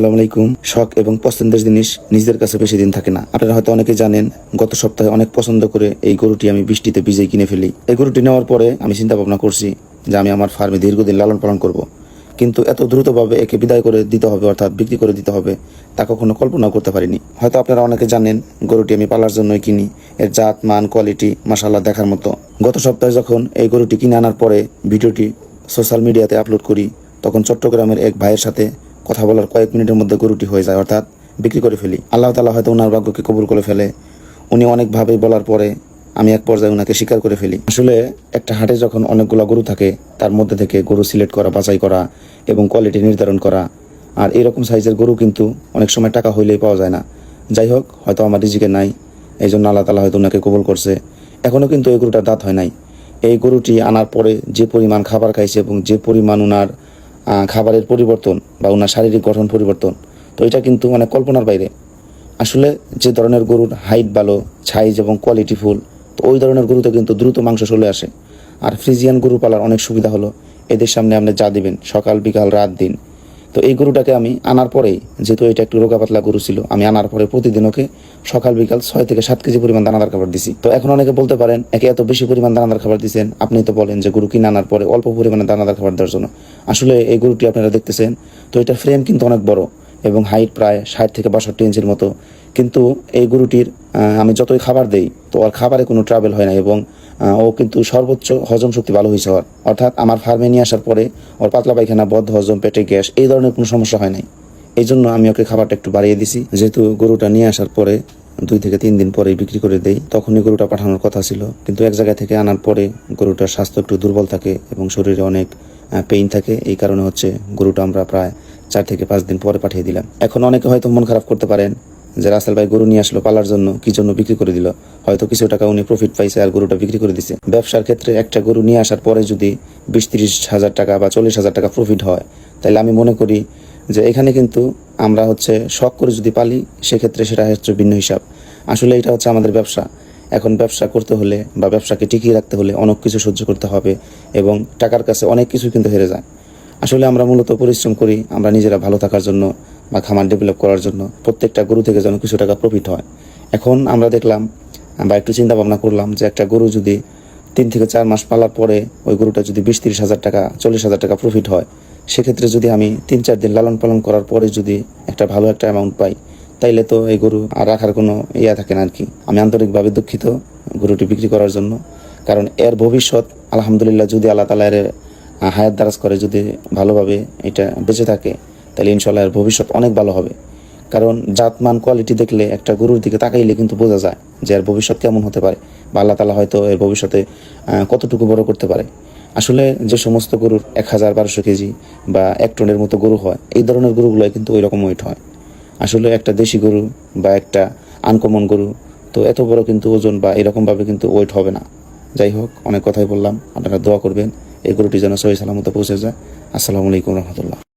আসসালামু আলাইকুম। শখ এবং পছন্দের জিনিস নিজের কাছে বেশি দিন থাকে না। আপনারা হয়তো অনেকে জানেন, গত সপ্তাহে অনেক পছন্দ করে এই গরুটি আমি বৃষ্টিতে ভিজেই কিনে ফেলি। এই গরুটি নেওয়ার পরে আমি চিন্তা ভাবনা করছি যে আমি আমার ফার্মে দীর্ঘদিন লালন পালন করব। কিন্তু এত দ্রুতভাবে একে বিদায় করে দিতে হবে অর্থাৎ বিক্রি করে দিতে হবে, তা কখনো কল্পনা করতে পারিনি। হয়তো আপনারা অনেকে জানেন, গরুটি আমি পালার জন্যই কিনি। এর জাত, মান কোয়ালিটি মাসাল্লাহ দেখার মতো। গত সপ্তাহে যখন এই গরুটি কিনে আনার পরে ভিডিওটি সোশ্যাল মিডিয়াতে আপলোড করি, তখন চট্টগ্রামের এক ভাইয়ের সাথে কথা বলার কয়েক মিনিটের মধ্যে গরুটি হয়ে যায়, অর্থাৎ বিক্রি করে ফেলি। আল্লাহ তালা হয়তো ওনার ভাগ্যকে কবুল করে ফেলে। উনি অনেকভাবেই বলার পরে আমি এক পর্যায়ে ওনাকে স্বীকার করে ফেলি। আসলে একটা হাটে যখন অনেকগুলো গরু থাকে, তার মধ্যে থেকে গরু সিলেক্ট করা, বাছাই করা এবং কোয়ালিটি নির্ধারণ করা। আর এরকম সাইজের গরু কিন্তু অনেক সময় টাকা হইলেই পাওয়া যায় না। যাই হোক, হয়তো আমার রিজিকে নাই এই জন্য আল্লাহ তালা হয়তো ওনাকে কবুল করছে। এখনও কিন্তু এই গরুটার দাঁত হয় নাই। এই গরুটি আনার পরে যে পরিমাণ খাবার খাইছে এবং যে পরিমাণ ওনার খাবারের পরিবর্তন বা ওনার শারীরিক গঠন পরিবর্তন, তো এটা কিন্তু মানে কল্পনার বাইরে। আসলে যে ধরনের গরুর হাইট ভালো সাইজ এবং কোয়ালিটি ফুল তো ওই ধরনের গরুতে কিন্তু দ্রুত মাংস চলে আসে। আর ফ্রিজিয়ান গরু পালার অনেক সুবিধা হলো। এদের সামনে আপনি যা দিবেন, সকাল, বিকাল, রাত, দিন তো এই গরুটাকে আমি আনার পরেই, যেহেতু এটা একটু রোগা পাতলা গরু ছিল, আমি আনার পরে প্রতিদিন ওকে সকাল বিকাল ছয় থেকে সাত কেজি পরিমাণ দানাদার খাবার দিছি। তো এখন অনেকে বলতে পারেন, একে এত বেশি পরিমাণ দানাদার খাবার দিচ্ছেন আপনি তো বলেন যে গরু কিনে আনার পরে অল্প পরিমাণে দানাদার খাবার দেওয়ার জন্য। আসলে এই গরুটি আপনারা দেখতেছেন, তো এটা ফ্রেম কিন্তু অনেক বড় এবং হাইট প্রায় ষাট থেকে বাষট্টি ইঞ্চির মতো। কিন্তু এই গরুটির আমি যতই খাবার দেই, তো ওর খাবারে কোনো ট্রাভেল হয় না এবং ও কিন্তু সর্বোচ্চ হজম শক্তি ভালো হয়েছে ওর। অর্থাৎ আমার ফার্মে নিয়ে আসার পরে ওর পাতলা পায়খানা, বদ্ধ হজম, পেটে গ্যাস, এই ধরনের কোনো সমস্যা হয় নাই। এই জন্য আমি ওকে খাবারটা একটু বাড়িয়ে দিছি। যেহেতু গরুটা নিয়ে আসার পরে দুই থেকে তিন দিন পরে বিক্রি করে দেই, তখনই গরুটা পাঠানোর কথা ছিল। কিন্তু এক জায়গা থেকে আনার পরে গরুটার স্বাস্থ্য একটু দুর্বল থাকে এবং শরীরে অনেক পেইন থাকে। এই কারণে হচ্ছে গরুটা আমরা প্রায় চার থেকে পাঁচ দিন পরে পাঠিয়ে দিলাম। এখন অনেকে হয়তো মন খারাপ করতে পারেন যে রাসেল ভাই গরু নিয়ে আসলো পালার জন্য, কি জন্য বিক্রি করে দিল? হয়তো কিছু টাকা উনি প্রফিট পাইছে আর গরুটা বিক্রি করে দিছে। ব্যবসার ক্ষেত্রে একটা গরু নিয়ে আসার পরে যদি বিশ তিরিশ হাজার টাকা বা চল্লিশ হাজার টাকা প্রফিট হয়, তাহলে আমি মনে করি যে এখানে কিন্তু আমরা হচ্ছে শখ করে যদি পালি, সেক্ষেত্রে সেটা হচ্ছে ভিন্ন হিসাব। আসলে এটা হচ্ছে আমাদের ব্যবসা। এখন ব্যবসা করতে হলে বা ব্যবসাকে টিকিয়ে রাখতে হলে অনেক কিছু সহ্য করতে হবে এবং টাকার কাছে অনেক কিছু কিন্তু হেরে যায়। আসলে আমরা মূলত পরিশ্রম করি, আমরা নিজেরা ভালো থাকার জন্য। বা খামার ডেভেলপ করার জন্য প্রত্যেকটা গরু থেকে যেন কিছু টাকা প্রফিট হয়। এখন আমরা দেখলাম বা একটু চিন্তা ভাবনা করলাম যে একটা গরু যদি তিন থেকে চার মাস পালার পরে ওই গরুটা যদি বিশ তিরিশ হাজার টাকা, চল্লিশ হাজার টাকা প্রফিট হয়, সেক্ষেত্রে যদি আমি তিন চার দিন লালন পালন করার পরে যদি একটা ভালো একটা অ্যামাউন্ট পাই, তাইলে তো এই গরু আর রাখার কোনো ইয়া থাকে না আর কি আমি আন্তরিকভাবে দুঃখিত গরুটি বিক্রি করার জন্য। কারণ এর ভবিষ্যৎ, আলহামদুলিল্লাহ যদি আল্লাহ তালা এর হায়াত দারাজ করে, যদি ভালোভাবে এটা বেঁচে থাকে তাহলে ইনশাল্লাহ এর ভবিষ্যৎ অনেক ভালো হবে। কারণ জাতমান কোয়ালিটি দেখলে একটা গরুর দিকে তাকাইলে কিন্তু বোঝা যায় যে এর ভবিষ্যৎ কেমন হতে পারে বা আল্লাহ তালা হয়তো এর ভবিষ্যতে কতটুকু বড় করতে পারে। আসলে যে সমস্ত গরুর এক হাজার বারোশো কেজি বা এক টনের মতো গরু হয়, এই ধরনের গরুগুলো কিন্তু ওই রকম ওয়েট হয়। আসলে একটা দেশি গরু বা একটা আনকমন গরু, তো এত বড় কিন্তু ওজন বা এরকমভাবে কিন্তু ওয়েট হবে না। যাই হোক, অনেক কথাই বললাম, আপনারা দোয়া করবেন, এই গরুটি যেন সহি সালামতে পৌঁছে যায়। আসসালামু আলাইকুম রহমতুল্লাহ।